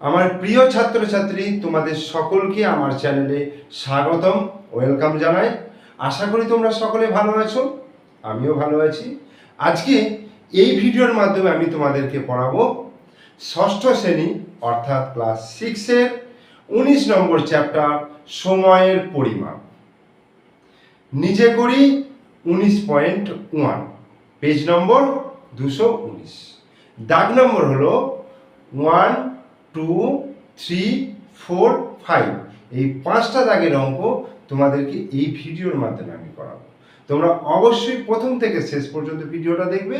আমার প্রিয় ছাত্রছাত্রী, তোমাদের সকলকে আমার চ্যানেলে স্বাগতম, ওয়েলকাম জানাই। আশা করি তোমরা সকলে ভালো আছো, আমিও ভালো আছি। আজকে এই ভিডিওর মাধ্যমে আমি তোমাদেরকে পড়াবো ষষ্ঠ শ্রেণি, অর্থাৎ ক্লাস সিক্সের উনিশ নম্বর চ্যাপ্টার, সময়ের পরিমাপ। নিজে করি উনিশ পয়েন্ট ওয়ান, পেজ নম্বর দুশো উনিশ। দাগ নম্বর হলো one two three four five এই পাঁচটা দাগের অঙ্ক তোমাদেরকে এই ভিডিওর মাধ্যমে আমি করাবো তোমরা অবশ্যই প্রথম থেকে শেষ পর্যন্ত ভিডিওটা দেখবে।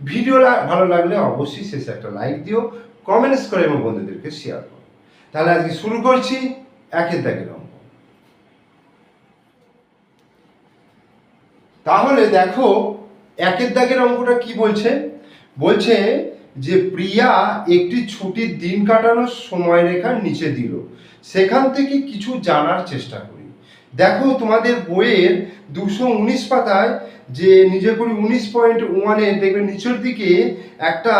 ভিডিও ভালো লাগলে অবশ্যই শেষে একটা লাইক দিও কমেন্টস করে এবং বন্ধুদেরকে শেয়ার করো। তাহলে আজকে শুরু করছি একের দাগের অঙ্ক। তাহলে দেখো, একের দাগের অঙ্কটা কি বলছে? বলছে যে প্রিয়া একটি ছুটির দিন কাটানোর সময়রেখার নিচে দিল। সেখান থেকে কিছু জানার চেষ্টা করি। দেখো তোমাদের বইয়ের দুশো উনিশ পাতায় যে নিজে করি উনিশ পয়েন্ট ওয়ানে দেখবে নিচের দিকে একটা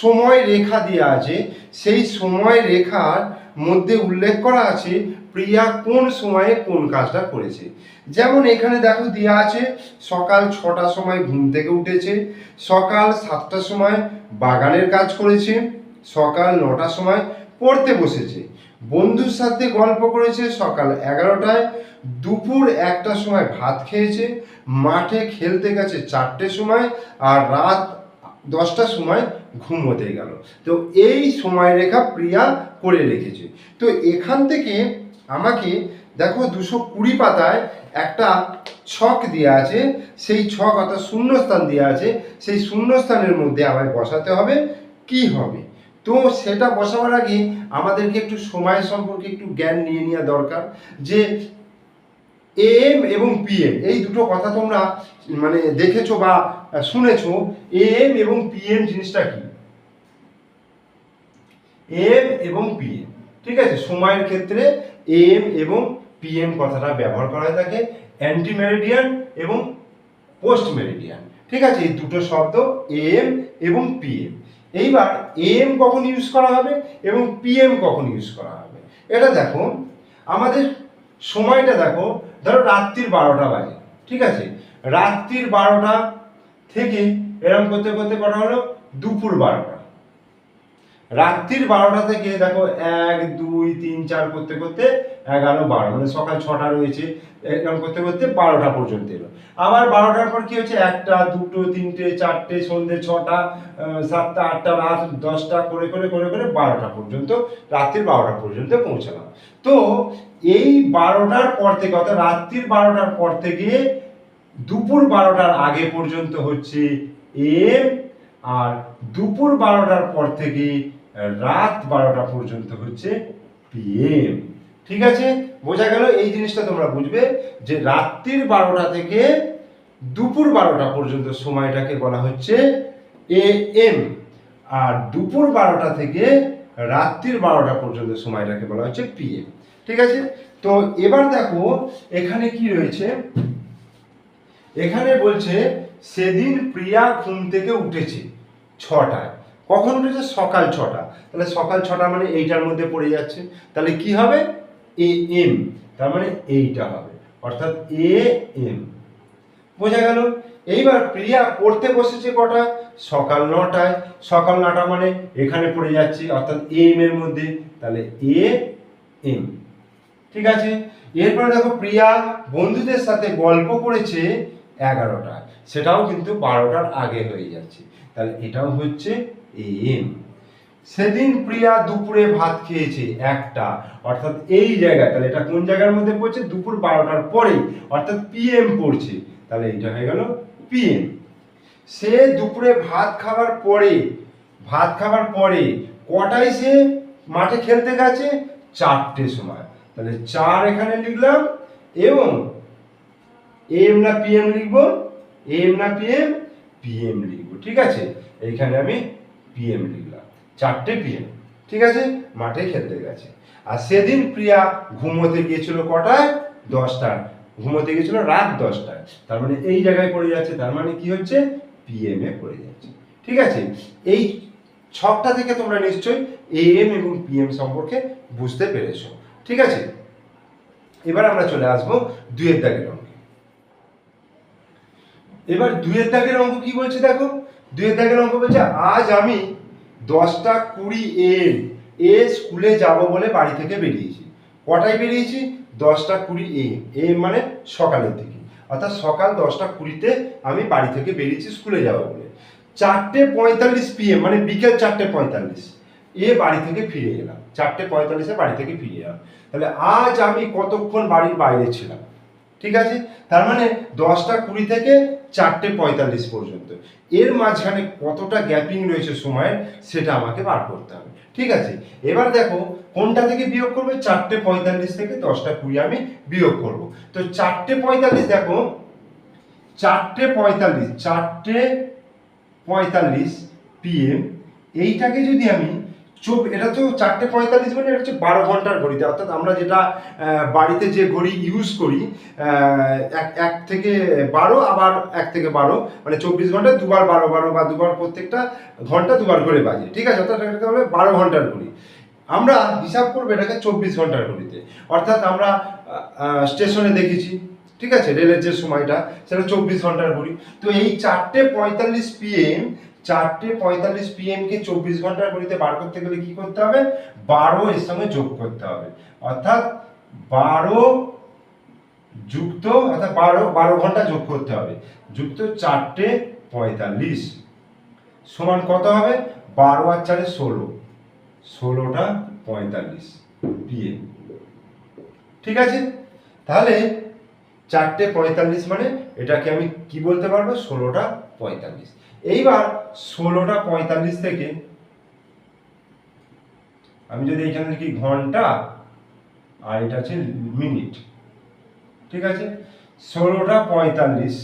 সময় রেখা দেওয়া আছে। সেই সময় রেখার মধ্যে উল্লেখ করা আছে প্রিয়া কোন সময়ে কোন কাজটা করেছে। যেমন এখানে দেখো দেওয়া আছে সকাল ছটার সময় ঘুম থেকে উঠেছে, সকাল সাতটার সময় বাগানের কাজ করেছে, সকাল নটার সময় পড়তে বসেছে। বন্ধুর সাথে গল্প করেছে, সকাল এগারোটায় দুপুর একটার সময় ভাত খেয়েছে, মাঠে খেলতে গেছে চারটের সময় আর রাত দশটার সময় ঘুমোতে গেল। তো এই সময়রেখা প্রিয়া করে রেখেছে। তো এখান থেকে আমাকে দেখো দুশো কুড়ি পাতায় একটা ছক দেওয়া আছে, সেই ছক অর্থাৎ শূন্যস্থান দেওয়া আছে, সেই শূন্যস্থানের মধ্যে আমায় বসাতে হবে, কি হবে? তো সেটা বসাবার আগে আমাদেরকে একটু সময় সম্পর্কে একটু জ্ঞান নিয়ে নেওয়া দরকার যে এম এবং পিএম এই দুটো কথা তোমরা মানে দেখেছ বা শুনেছো এম এবং পিএম জিনিসটা কি? এম এবং পিএম ঠিক আছে? সময়ের ক্ষেত্রে এম এবং পিএম কথাটা ব্যবহার করা হয়ে থাকে অ্যান্টি মেরিডিয়ান এবং পোস্ট মেরিডিয়ান ঠিক আছে? এই দুটো শব্দ এম এবং পিএম এইবার এম কখন ইউজ করা হবে এবং পিএম কখন ইউজ করা হবে? এটা দেখো, আমাদের সময়টা দেখো, ধরো রাত্রির বারোটা বাজে, ঠিক আছে? রাত্রির বারোটা থেকে এরকম করতে করতে করা হলো? দুপুর বারোটা। রাত্রির বারোটা থেকে দেখো এক, দুই, তিন, চার করতে করতে এগারো, বারো মানে সকাল ছটা রয়েছে, এরকম করতে করতে বারোটা পর্যন্ত এলো। আবার বারোটার পর কি হচ্ছে একটা, দুটো, তিনটে, চারটে সন্ধ্যে ছটা সাতটা, আটটা, রাত দশটা, করে করে করে করে বারোটা পর্যন্ত, রাত্রির বারোটা পর্যন্ত পৌঁছালাম। তো এই বারোটার পর থেকে, অর্থাৎ রাত্রির বারোটার পর থেকে দুপুর বারোটার আগে পর্যন্ত হচ্ছে এম, আর দুপুর বারোটার পর থেকে রাত বারোটা পর্যন্ত হচ্ছে পিএম ঠিক আছে? বোঝা গেল এই জিনিসটা তোমরা বুঝবে যে রাত্রির বারোটা থেকে দুপুর বারোটা পর্যন্ত সময়টাকে বলা হচ্ছে এ এম আর দুপুর বারোটা থেকে রাত্রির বারোটা পর্যন্ত সময়টাকে বলা হচ্ছে পিএম ঠিক আছে? তো এবার দেখো এখানে কি রয়েছে? এখানে বলছে, সেদিন প্রিয়া ঘুম থেকে উঠেছে ছটায়। কখন উঠেছে? সকাল ছটা। তাহলে সকাল ছটা মানে এইটার মধ্যে পড়ে যাচ্ছে। তাহলে কি হবে? এ এম তার মানে এইটা হবে। অর্থাৎ এ এম বোঝা গেল? এইবার প্রিয়া পড়তে বসেছে কটা? সকাল নটায়। সকাল নটা মানে এখানে পড়ে যাচ্ছে, অর্থাৎ এম এর মধ্যে। তাহলে এ এম ঠিক আছে? এরপরে দেখো, প্রিয়া বন্ধুদের সাথে গল্প করেছে এগারোটা সেটাও কিন্তু বারোটার আগে হয়ে যাচ্ছে। তাহলে এটাও হচ্ছে এম। সেদিন প্রিয়া দুপুরে ভাত খেয়েছে একটা। অর্থাৎ এই জায়গায়, তাহলে এটা কোন জায়গার মধ্যে পড়ছে? দুপুর বারোটার পরে অর্থাৎ পিএম পড়ছে। তাহলে এটা হয়ে গেল পিএম। সে দুপুরে ভাত খাবার পরে, ভাত খাবার পরে কটায় সে মাঠে খেলতে গেছে? চারটে সময়। তাহলে চার এখানে লিখলাম এবং এম না পিএম লিখব? এম না পিএম পিএম লিখব। ঠিক আছে? এইখানে আমি পিএম লিখলাম চারটে পিএম ঠিক আছে? মাঠে খেলতে গেছে। আর সেদিন প্রিয়া ঘুমোতে গিয়েছিল কটায়? দশটায় ঘুমোতে গিয়েছিল রাত দশটায়। তার মানে এই জায়গায় পড়ে যাচ্ছে। তার মানে কি হচ্ছে? পিএম এ পড়ে যাচ্ছে। ঠিক আছে? এই ছকটা থেকে তোমরা নিশ্চয়ই এ এম এবং পিএম সম্পর্কে বুঝতে পেরেছ। ঠিক আছে? এবার আমরা চলে আসব দুয়ের দাগের অঙ্কে। এবার দুয়ের দাগের অঙ্ক কি বলছে দেখো? দুয়ের দাগের অঙ্ক বলছে আজ আমি দশটা কুড়ি এম এ স্কুলে যাব বলে বাড়ি থেকে বেরিয়েছি। কটায় বেরিয়েছি? দশটা কুড়ি এম এম মানে সকালের দিকে। অর্থাৎ সকাল দশটা কুড়িতে আমি বাড়ি থেকে বেরিয়েছি স্কুলে যাব বলে। চারটে পঁয়তাল্লিশ পিএম মানে বিকেল চারটে পঁয়তাল্লিশ। এ বাড়ি থেকে ফিরে এলাম। চারটে পঁয়তাল্লিশে বাড়ি থেকে ফিরে এলাম। তাহলে আজ আমি কতক্ষণ বাড়ির বাইরে ছিলাম? ঠিক আছে? তার মানে দশটা কুড়ি থেকে চারটে পঁয়তাল্লিশ পর্যন্ত। এর মাঝখানে কতটা গ্যাপিং রয়েছে সময়ের, সেটা আমাকে বার করতে হবে। ঠিক আছে? এবার দেখো, কোনটা থেকে বিয়োগ করবে? চারটে পঁয়তাল্লিশ থেকে দশটা কুড়ি আমি বিয়োগ করব। তো চারটে পঁয়তাল্লিশ দেখো, চারটে পঁয়তাল্লিশ চারটে পঁয়তাল্লিশ পিএম এইটাকে যদি আমি চোখ এটা তো চারটে পঁয়তাল্লিশ মানে এটা হচ্ছে বারো ঘণ্টার ঘড়িতে। অর্থাৎ আমরা যেটা বাড়িতে যে ঘড়ি ইউজ করি এক এক থেকে বারো, আবার এক থেকে বারো মানে চব্বিশ ঘণ্টা দুবার বারো বারো বা দুবার প্রত্যেকটা ঘণ্টা দুবার করে বাজে ঠিক আছে, অর্থাৎ এটাকে হবে বারো ঘণ্টার ঘড়ি। আমরা হিসাব করব এটাকে চব্বিশ ঘণ্টার ঘড়িতে। অর্থাৎ আমরা স্টেশনে দেখেছি, ঠিক আছে, রেলের যে সময়টা, সেটা চব্বিশ ঘণ্টার ঘড়ি। তো এই চারটে পঁয়তাল্লিশ পিএম চারটে পঁয়তাল্লিশ পিএম কে চব্বিশ ঘণ্টার গড়িতে বার করতে গেলে কি করতে হবে? বারো এর সঙ্গে যোগ করতে হবে। অর্থাৎ বারো যুক্ত, অর্থাৎ বারো বারো ঘণ্টা যোগ করতে হবে। যুক্ত চারটে পঁয়তাল্লিশ। সমান কত হবে? বারো আর চারে ষোলো। ষোলোটা পঁয়তাল্লিশ পিএম ঠিক আছে? তাহলে চারটে পঁয়তাল্লিশ মানে এটাকে আমি কি বলতে পারব? ষোলোটা পঁয়তাল্লিশ। এইবার ষোলোটা পঁয়তাল্লিশ থেকে আমি যদি এখানে লিখি ঘণ্টা, আর এটা হচ্ছে মিনিট, ঠিক আছে? ষোলোটা পঁয়তাল্লিশ,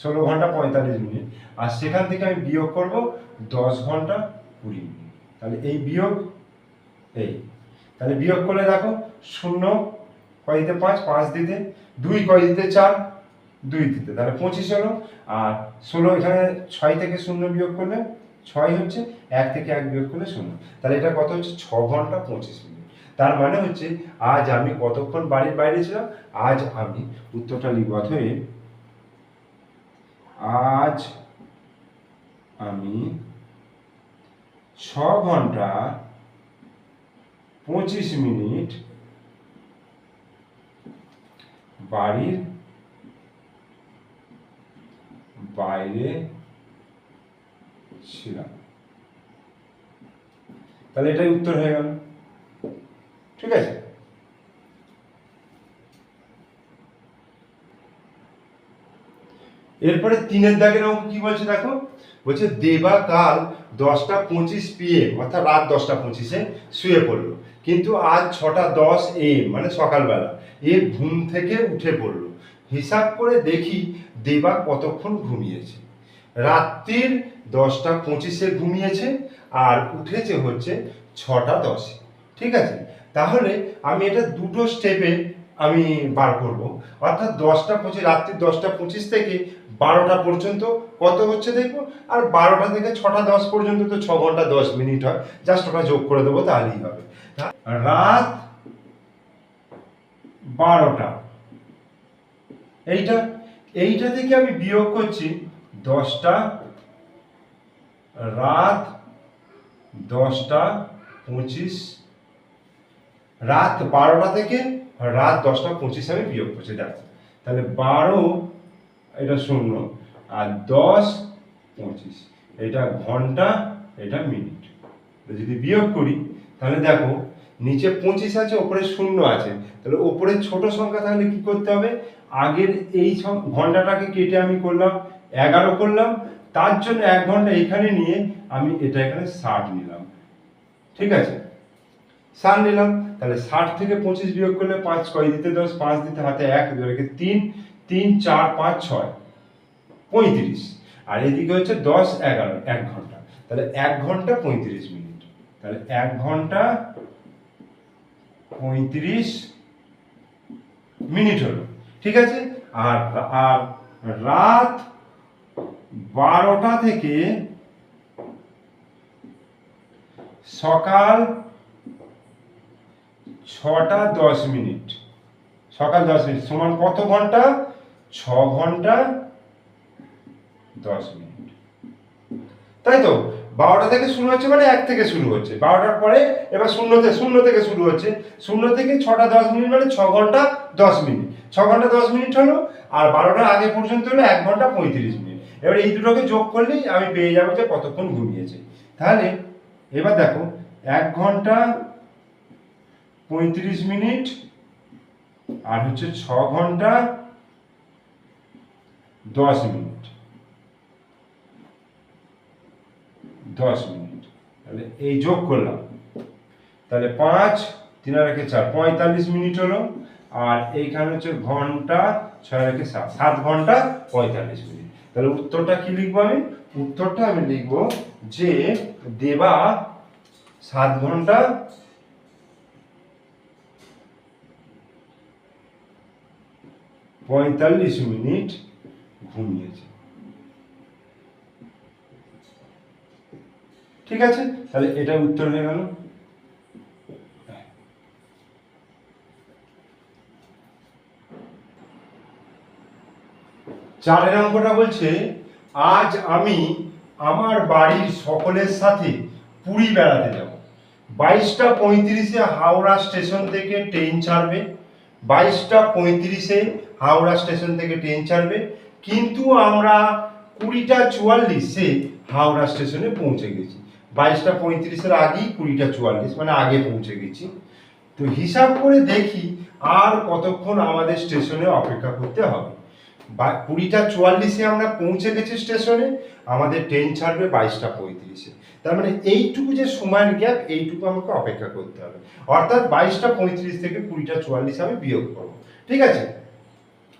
ষোলো ঘণ্টা পঁয়তাল্লিশ মিনিট, আর সেখান থেকে আমি বিয়োগ করব দশ ঘণ্টা কুড়ি মিনিট। তাহলে এই বিয়োগ এই। তাহলে বিয়োগ করলে দেখো শূন্য কয় দিতে পাঁচ পাঁচ দিতে দুই কয় দিতে চার দুই দিতে তাহলে পঁচিশ হলো, আর ষোলো, এখানে ছয় থেকে শূন্য বিয়োগ করলে ছয় হচ্ছে এক থেকে এক বিয়োগ করলে শূন্য। তাহলে এটা কত হচ্ছে? ছ ঘণ্টা পঁচিশ মিনিট। তার মানে হচ্ছে আজ আমি কতক্ষণ বাড়ির বাইরে ছিলাম? আজ আমি উত্তরটা লিখব। অথবা আজ আমি ছ ঘণ্টা পঁচিশ মিনিট বাড়ির বাইরে ছিলাম। তাহলে এটাই উত্তর হয়ে গেল। ঠিক আছে? এরপরে তিনের দাগের অঙ্ক কি বলছে দেখো? বলছে দেবা কাল দশটা পঁচিশ পিএম অর্থাৎ রাত দশটা পঁচিশে শুয়ে পড়ল। কিন্তু আজ ছটা দশ এম মানে সকালবেলা। এ ঘুম থেকে উঠে পড়ল। হিসাব করে দেখি দেবা কতক্ষণ ঘুমিয়েছে। রাত্রির দশটা পঁচিশে ঘুমিয়েছে আর উঠেছে হচ্ছে ছটা দশে। ঠিক আছে? তাহলে আমি এটা দুটো স্টেপে আমি বার করব। অর্থাৎ দশটা পঁচিশ রাত্রি দশটা পঁচিশ থেকে বারোটা পর্যন্ত কত হচ্ছে দেখব? আর বারোটা থেকে ছটা দশ পর্যন্ত তো ছ ঘণ্টা দশ মিনিট হয়। জাস্ট ওটা যোগ করে দেবো, তাহলেই হবে। রাত বারোটা। এইটা এইটা থেকে আমি বিয়োগ করছি দশটা, রাত দশটা পঁচিশ, রাত বারোটা থেকে রাত দশটা পঁচিশ আমি বিয়োগ করছি, দেখ। তাহলে বারো, এটা শূন্য, আর দশ পঁচিশ, এটা ঘণ্টা, এটা মিনিট। যদি বিয়োগ করি, তাহলে দেখো নিচে পঁচিশ আছে, ওপরে শূন্য আছে। তাহলে ওপরে ছোট সংখ্যা থাকলে কি করতে হবে? আগের এই ঘন্টাটাকে কেটে আমি করলাম, এগারো করলাম, তার জন্য এক ঘণ্টা এখানে নিয়ে আমি এটা এখানে ষাট নিলাম। ঠিক আছে? ষাট নিলাম, তাহলে ষাট থেকে পঁচিশ বিয়োগ করলে পাঁচ, কয় দিতে দশ, পাঁচ দিতে হাতে এক রেখে তিন তিন, চার, পাঁচ, ছয়, পঁয়ত্রিশ। আর এদিকে হচ্ছে দশ, এগারো, এক ঘণ্টা। তাহলে এক ঘণ্টা পঁয়ত্রিশ মিনিট। তাহলে এক ঘণ্টা পঁয়ত্রিশ মিনিট হলো, ঠিক আছে? আর আর রাত বারোটা থেকে সকাল ছটা দশ মিনিট। সকাল দশ মিনিট, সমান কত ঘণ্টা? ছ ঘণ্টা দশ মিনিট। তাই তো? বারোটা থেকে শুরু হচ্ছে মানে এক থেকে শুরু হচ্ছে। বারোটার পরে এবার শূন্য থেকে শূন্য থেকে শুরু হচ্ছে। শূন্য থেকে ছটা দশ মিনিট মানে ছ ঘণ্টা দশ মিনিট। ছ ঘণ্টা দশ মিনিট হলো আর বারোটার আগে পর্যন্ত হলো এক ঘণ্টা পঁয়ত্রিশ মিনিট। এবার এই দুটোকে যোগ করলেই আমি পেয়ে যাব যে কতক্ষণ ঘুমিয়েছে। তাহলে এবার দেখো, এক ঘণ্টা পঁয়ত্রিশ মিনিট আর হচ্ছে ছ ঘণ্টা দশ মিনিট। দশ মিনিট। তাহলে এই যোগ করলাম। তাহলে পাঁচ, তিন আর একে চার, পঁয়তাল্লিশ মিনিট হলো। আর এইখানে হচ্ছে ঘণ্টা ছয় রেখে সাত সাত ঘণ্টা পঁয়তাল্লিশ মিনিট। তাহলে উত্তরটা কি লিখব আমি? উত্তরটা আমি লিখব যে দেবা সাত ঘণ্টা পঁয়তাল্লিশ মিনিট ঘুমিয়েছে। ঠিক আছে? তাহলে এটা উত্তর হয়ে গেল। চারের অঙ্কটা বলছে, আজ আমি আমার বাড়ির সকলের সাথে পুরী বেড়াতে যাব। বাইশটা পঁয়ত্রিশে হাওড়া স্টেশন থেকে ট্রেন ছাড়বে। বাইশটা পঁয়ত্রিশে হাওড়া স্টেশন থেকে ট্রেন ছাড়বে। কিন্তু আমরা কুড়িটা চুয়াল্লিশে হাওড়া স্টেশনে পৌঁছে গেছি। বাইশটা পঁয়ত্রিশের আগেই কুড়িটা চুয়াল্লিশ মানে আগে পৌঁছে গেছি। তো হিসাব করে দেখি আর কতক্ষণ আমাদের স্টেশনে অপেক্ষা করতে হবে। বা কুড়িটা চুয়াল্লিশে আমরা পৌঁছে গেছি স্টেশনে, আমাদের ট্রেন ছাড়বে বাইশটা পঁয়ত্রিশে। তার মানে এইটুকু যে সময়ের গ্যাপ, এইটুকু আমাকে অপেক্ষা করতে হবে। অর্থাৎ বাইশটা পঁয়ত্রিশ থেকে কুড়িটা চুয়াল্লিশ আমি বিয়োগ করব। ঠিক আছে?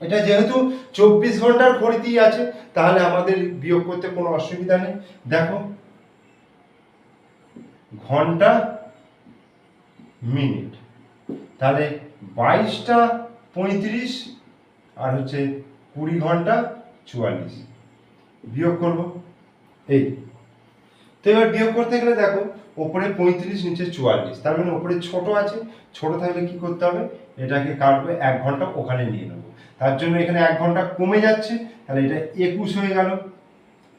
এটা যেহেতু চব্বিশ ঘণ্টার ঘড়িতেই আছে, তাহলে আমাদের বিয়োগ করতে কোনো অসুবিধা নেই। দেখো ঘণ্টা, মিনিট। তাহলে বাইশটা পঁয়ত্রিশ আর হচ্ছে কুড়ি ঘণ্টা চুয়াল্লিশ। বিয়োগ করব? এই। তো এবার বিয়োগ করতে গেলে দেখো, ওপরে পঁয়ত্রিশ, নিচে চুয়াল্লিশ। তার মানে ওপরে ছোট আছে, ছোট থাকলে কি করতে হবে? এটাকে কাটবে, এক ঘণ্টা ওখানে নিয়ে নেব। তার জন্য এখানে এক ঘণ্টা কমে যাচ্ছে, তাহলে এটা একুশ হয়ে গেল।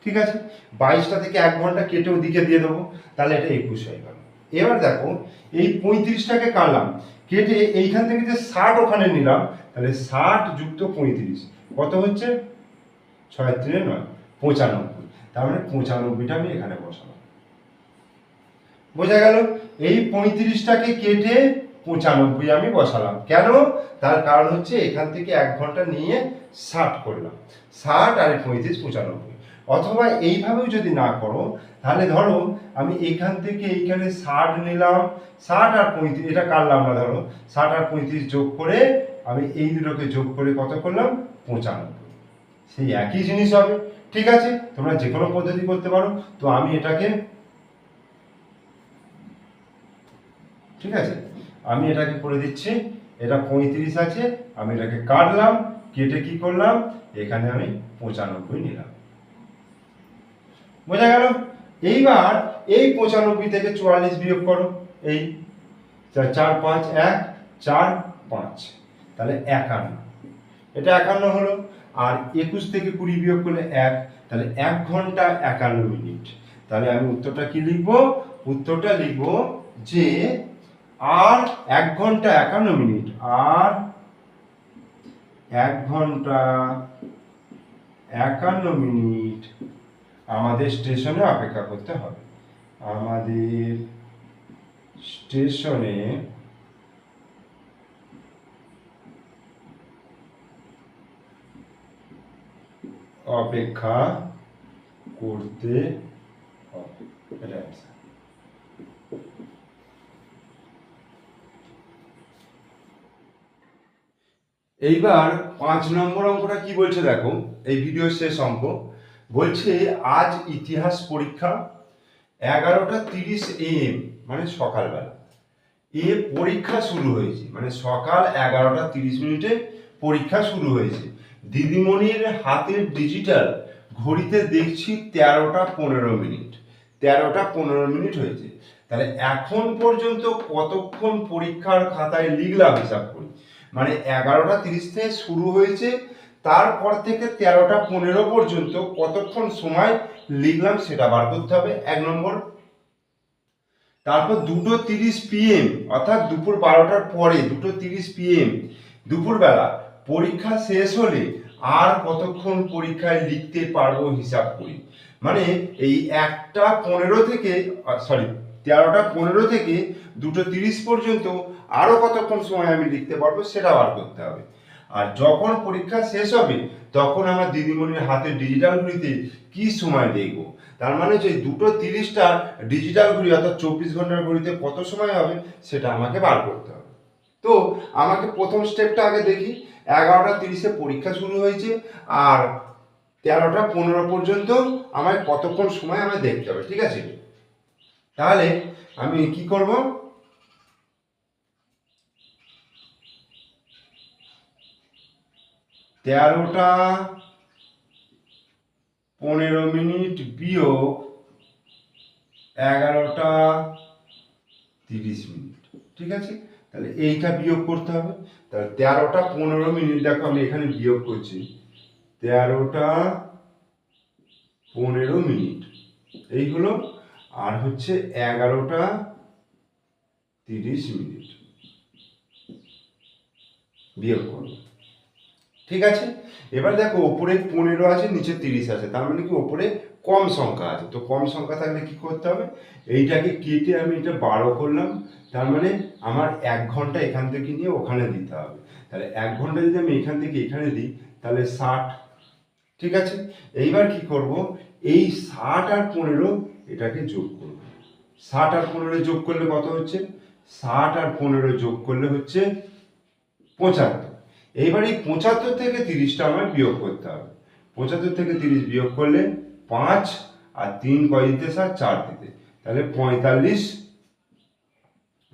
ঠিক আছে? বাইশটা থেকে এক ঘণ্টা কেটে ওদিকে দিয়ে দেবো, তাহলে এটা একুশ হয়ে গেল। এবার দেখো, এই পঁয়ত্রিশটাকে কাটলাম, কেটে এইখান থেকে যে ষাট ওখানে নিলাম, তাহলে ষাট যুক্ত পঁয়ত্রিশ, কত হচ্ছে? ছয় তিনে নয়, পঁচানব্বই। তার মানে পঁচানব্বইটা আমি এখানে বসালাম। বোঝা গেল? এই পঁয়ত্রিশটাকে কেটে পঁচানব্বই আমি বসালাম। কেন? তার কারণ হচ্ছে এখান থেকে এক ঘণ্টা নিয়ে ষাট করলাম। ষাট আর পঁয়ত্রিশ পঁচানব্বই। অথবা এইভাবেও যদি না করো, তাহলে ধরো আমি এখান থেকে এইখানে ষাট নিলাম, ষাট আর পঁয়ত্রিশ, এটা কাটলাম না ধরো? ষাট আর পঁয়ত্রিশ যোগ করে আমি এই দুটোকে যোগ করে কত করলাম? পঁচানব্বই। সেই একই জিনিস হবে, ঠিক আছে? তোমরা যে কোনো পদ্ধতি করতে পারো। তো আমি এটাকে, ঠিক আছে? আমি এটাকে করে দিচ্ছি, এটা পঁয়ত্রিশ আছে, আমি এটাকে কাটলাম, কেটে কি করলাম? এখানে আমি পঁচানব্বই নিলাম। বোঝা গেল? এইবার এই পঁচানব্বই থেকে চুয়াল্লিশ বিয়োগ করো। এই চার- পাঁচ, এক, চার, পাঁচ। তাহলে একান্ন। এটা একান্ন হলো। আর একুশ থেকে কুড়ি বিয়োগ করলে এক। তাহলে এক ঘণ্টা একান্ন মিনিট। তাহলে আমি উত্তরটা কি লিখব? উত্তরটা লিখব যে আর এক ঘণ্টা একান্ন মিনিট। আর এক ঘণ্টা একান্ন মিনিট আমাদের স্টেশনে অপেক্ষা করতে হবে। আমাদের স্টেশনে অপেক্ষা করতে হবে। এইবার পাঁচ নম্বর অঙ্কটা কি বলছে দেখো? এই ভিডিও শেষ অঙ্ক। বলছে, আজ ইতিহাস পরীক্ষা এগারোটা তিরিশ এম মানে সকালবেলা। এ পরীক্ষা শুরু হয়েছে মানে সকাল এগারোটা তিরিশ মিনিটে পরীক্ষা শুরু হয়েছে। দিদিমণির হাতের ডিজিটাল ঘড়িতে দেখছি তেরোটা পনেরো মিনিট, তেরোটা পনেরো মিনিট হয়েছে। তাহলে এখন পর্যন্ত কতক্ষণ পরীক্ষার খাতায় লিখলাম হিসাব করি? মানে এগারোটা তিরিশ থেকে শুরু হয়েছে তারপর থেকে তেরোটা পনেরো পর্যন্ত কতক্ষণ সময় লিখলাম সেটা বার করতে হবে, এক নম্বর। তারপর দুটো তিরিশ পিএম অর্থাৎ দুপুর বারোটার পরে দুটো তিরিশ পিএম দুপুরবেলা পরীক্ষা শেষ হলে আর কতক্ষণ পরীক্ষায় লিখতে পারব হিসাব করি। মানে এই একটা পনেরো থেকে সরি তেরোটা পনেরো থেকে দুটো তিরিশ পর্যন্ত আরও কতক্ষণ সময় আমি লিখতে পারব সেটা বার করতে হবে। আর যখন পরীক্ষা শেষ হবে, তখন আমার দিদিমণির হাতে ডিজিটাল ঘড়িতে কি সময় দেখব? তার মানে যে দুটো তিরিশটা ডিজিটাল ঘড়ি অর্থাৎ চব্বিশ ঘণ্টার ঘড়িতে কত সময় হবে, সেটা আমাকে বার করতে হবে। তো আমাকে প্রথম স্টেপটা আগে দেখি, এগারোটা তিরিশে পরীক্ষা শুরু হয়েছে আর তেরোটা পনেরো পর্যন্ত আমায় কতক্ষণ সময় আমায় দেখতে হবে, ঠিক আছে? তাহলে আমি কি করব? তেরোটা পনেরো মিনিট বিয়োগ এগারোটা তিরিশ মিনিট, ঠিক আছে? তাহলে এইটা বিয়োগ করতে হবে। তাহলে তেরোটা পনেরো মিনিট, দেখো আমি এখানে বিয়োগ করছি। তেরোটা পনেরো মিনিট, এইগুলো। আর হচ্ছে এগারোটা তিরিশ মিনিট বিয়োগ করব। ঠিক আছে? এবার দেখো, ওপরে পনেরো আছে, নিচে তিরিশ আছে। তার মানে কি, ওপরে কম সংখ্যা আছে। তো কম সংখ্যা থাকলে কি করতে হবে? এইটাকে কেটে আমি এটা বারো করলাম। তার মানে আমার এক ঘণ্টা এখান থেকে নিয়ে ওখানে দিতে হবে। তাহলে এক ঘণ্টা যদি আমি এখান থেকে এখানে দিই, তাহলে ষাট। ঠিক আছে? এইবার কি করব? এই ষাট আর পনেরো এটাকে যোগ করব। ষাট আর পনেরো যোগ করলে কত হচ্ছে? ষাট আর পনেরো যোগ করলে হচ্ছে পঁচাত্তর। এইবার এই পঁচাত্তর থেকে তিরিশটা আমার বিয়োগ করতে হবে। পঁচাত্তর থেকে তিরিশ বিয়োগ করলে পাঁচ আর তিন কয় দিতে স্যার? চার দিতে। তাহলে পঁয়তাল্লিশ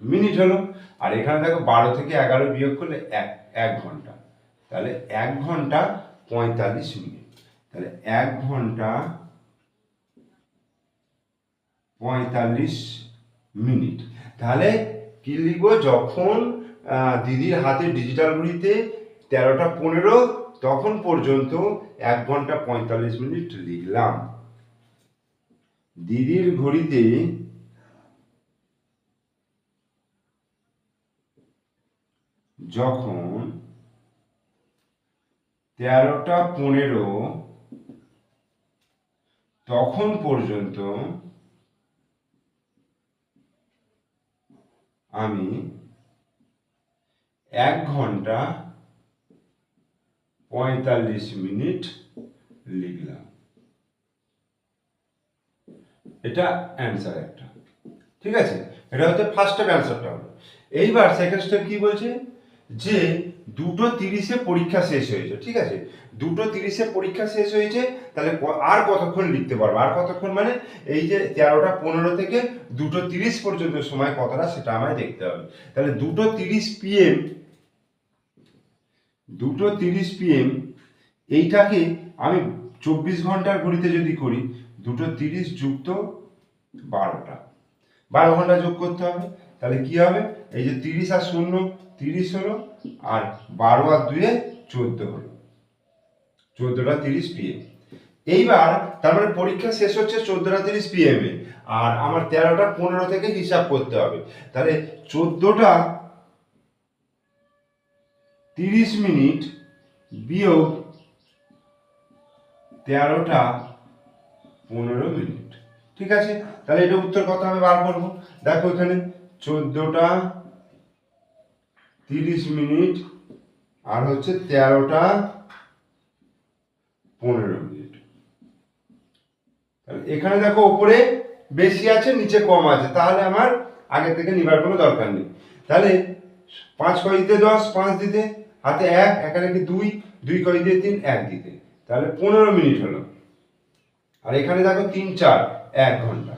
মিনিট হলো। আর এখানে দেখো বারো থেকে এগারো বিয়োগ করলে এক এক ঘণ্টা। তাহলে এক ঘণ্টা পঁয়তাল্লিশ মিনিট। তাহলে এক ঘণ্টা পঁয়তাল্লিশ মিনিট। তাহলে কি লিখব? যখন দিদির হাতে ডিজিটাল ঘড়িতে তেরোটা পনেরো তখন পর্যন্ত এক ঘণ্টা পঁয়তাল্লিশ মিনিট লিখলাম। দিদির ঘড়িতে যখন তেরোটা পনেরো তখন পর্যন্ত আমি এক ঘণ্টা পঁয়তাল্লিশ মিনিট লিখলাম। এটা অ্যান্সার একটা। ঠিক আছে? এটা হচ্ছে ফার্স্ট স্টেপ অ্যান্সারটা হলো। এইবার সেকেন্ড স্টেপ কি বলছে? যে দুটো তিরিশে পরীক্ষা শেষ হয়েছে, ঠিক আছে? দুটো তিরিশে পরীক্ষা শেষ হয়েছে, তাহলে আর কতক্ষণ লিখতে পারব? আর কতক্ষণ মানে এই যে তেরোটা পনেরো থেকে দুটো তিরিশ পর্যন্ত সময় কতটা সেটা আমায় দেখতে হবে। তাহলে দুটো তিরিশ পিএম দুটো তিরিশ পিএম এইটাকে আমি চব্বিশ ঘণ্টার ঘড়িতে যদি করি, দুটো তিরিশ যুক্ত বারোটা। বারো ঘণ্টা যোগ করতে হবে, তাহলে কি হবে? এই যে তিরিশ আর শূন্য, তিরিশ হলো, আর বারো আর দুয়ে চোদ্দ হলো। চোদ্দোটা তিরিশ পিএম এইবার তার মানে পরীক্ষা শেষ হচ্ছে চোদ্দোটা তিরিশ পিএম আর আমার তেরোটা পনেরো থেকে হিসাব করতে হবে। তাহলে চোদ্দোটা তিরিশ মিনিট বিয়োগ তেরোটা পনেরো মিনিট। ঠিক আছে? তাহলে এটা উত্তর কত হবে? বার করব। দেখো এখানে চোদ্দোটা তিরিশ মিনিট আর হচ্ছে তেরোটা পনেরো মিনিট। এখানে দেখো উপরে বেশি আছে, নিচে কম আছে। তাহলে আমার আগে থেকে নিবার কোনো দরকার নেই। তাহলে পাঁচ কয় দিতে? দশ? পাঁচ দিতে? হাতে এক, এখানে কি দুই? দুই কয় দিয়ে তিন, এক দিতে তাহলে পনেরো মিনিট হলো। আর এখানে দেখো তিন, চার, এক ঘণ্টা।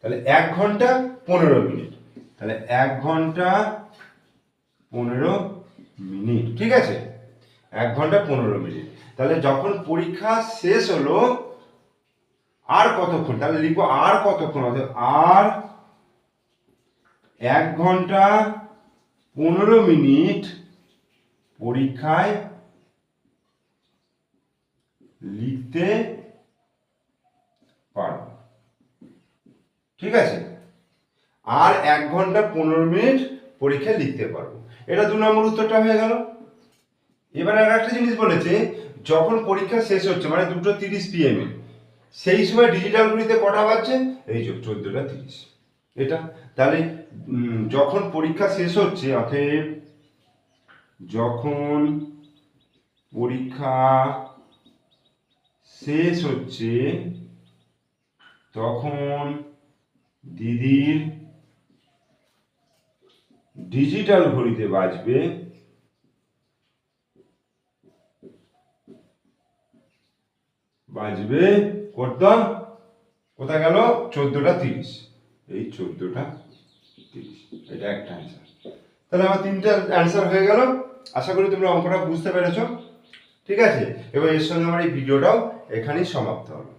তাহলে এক ঘণ্টা পনেরো মিনিট। তাহলে এক ঘণ্টা পনেরো মিনিট, ঠিক আছে? এক ঘণ্টা পনেরো মিনিট। তাহলে যখন পরীক্ষা শেষ হলো, আর কতক্ষণ? তাহলে লিখব আর কতক্ষণ? অর্থাৎ আর এক ঘণ্টা পনেরো মিনিট পরীক্ষায় লিখতে পারব ঠিক আছে? আর এক ঘণ্টা পনেরো মিনিট পরীক্ষায় লিখতে পারব এটা দু নম্বর উত্তরটা হয়ে গেল। এবার আর একটা জিনিস বলেছে, যখন পরীক্ষা শেষ হচ্ছে মানে দুটো তিরিশ পিএম এ, সেই সময় ডিজিটাল কটা বাজছে? এই যে চোদ্দোটা তিরিশ। এটা? তাহলে যখন পরীক্ষা শেষ হচ্ছে, অতএব যখন পরীক্ষা শেষ হচ্ছে, তখন দিদির ডিজিটাল ঘড়িতে বাজবে। বাজবে করতাম কোথায় গেল? চোদ্দটা তিরিশ। এই চোদ্দটা তিরিশ। এটা একটা অ্যান্সার তাহলে আমার তিনটে অ্যান্সার হয়ে গেল। আশা করি তোমরা অঙ্কটা বুঝতে পেরেছ। ঠিক আছে? এবং এর সঙ্গে আমার এই ভিডিওটাও এখানেই সমাপ্ত হলো